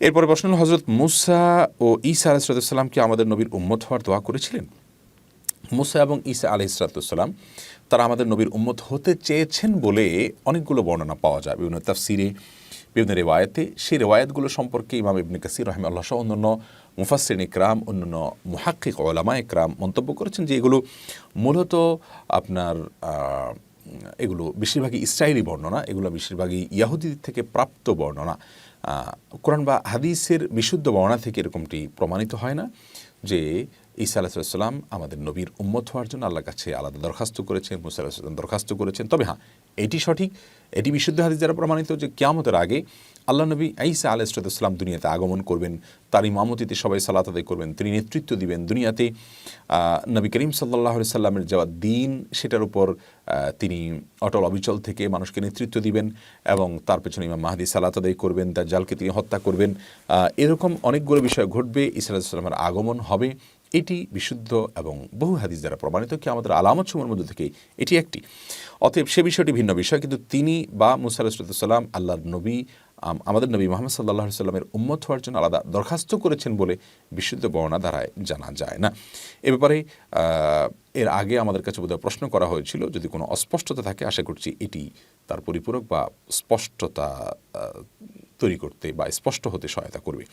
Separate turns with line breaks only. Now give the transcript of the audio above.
এরপরে প্রশ্ন হল হজরত মুসা ও ঈসা আলাইসালাম কি আমাদের নবীর উম্মত হওয়ার দোয়া করেছিলেন? মুসা এবং ঈসা আলি ইসরাতুসাল্লাম তারা আমাদের নবীর উম্মত হতে চেয়েছেন বলে অনেকগুলো বর্ণনা পাওয়া যায়। বিভিন্ন তাফসিরে, বিভিন্ন রেওয়ায়তে, সেই রেওয়ায়তগুলো সম্পর্কে ইমাম ইবনে কাসির রহমে আল্লাহ সহ অন্যান্য মুফাসরিন ইকরাম, অন্যান্য মুহাক্কিক ওলামা ইকরাম মন্তব্য করেছেন যে এগুলো মূলত আপনার এগুলো বেশিরভাগই ইসরায়েলি বর্ণনা, এগুলো বেশিরভাগই ইয়াহুদিদের থেকে প্রাপ্ত বর্ণনা। কোরআন বা হাদিসের বিশুদ্ধ বর্ণনা থেকে এরকমটি প্রমাণিত হয় না যে ঈসা আলাহিসাল্লাম আমাদের নবীর উম্মত হওয়ার জন্য আল্লাহর কাছে আলাদা দরখাস্ত করেছেন, মুসা আলাহিসাল্লাম দরখাস্ত করেছেন। তবে হ্যাঁ এটি সঠিক, এটি বিশুদ্ধ হাদিস দ্বারা প্রমাণিত যে কিয়ামতের আগে আল্লাহ নবী ঈসা আলাইসালাম দুনিয়াতে আগমন করবেন, তার ইমামতিতে সবাই সালাত আদায় করবেন, তিনি নেতৃত্ব দিবেন দুনিয়াতে। নবী করিম সাল্লাহ সাল্লামের যাওয়া দিন, সেটার উপর তিনি অটল অবিচল থেকে মানুষকে নেতৃত্ব দিবেন এবং তার পেছনে ইমাম মাহাদি সালাত আদায় করবেন তার জালকে তিনি হত্যা করবেন। এরকম অনেকগুলো বিষয় ঘটবে, ঈসা আলাইসাল্লামের আগমন হবে। এটি বিশুদ্ধ এবং বহু হাদিস দ্বারা প্রমাণিত কি আমাদের আলামত সময়ের মধ্যে থেকে এটি একটি। অতএব সে বিষয়টি ভিন্ন বিষয়, কিন্তু তিনি বা মুসা আল্লাহর নবী, আম- আমাদের নবী মোহাম্মদ সাল্লাহ সাল্লামের উম্মত হওয়ার জন্য আলাদা দরখাস্ত করেছেন বলে বিশুদ্ধ বর্ণনা দ্বারায় জানা যায় না। এ ব্যাপারে এর আগে আমাদের কাছে বোধহয় প্রশ্ন করা হয়েছিল, যদি কোনো অস্পষ্টতা থাকে, আশা করছি এটি তার পরিপূরক বা স্পষ্টতা তৈরি করতে বা স্পষ্ট হতে সহায়তা করবে।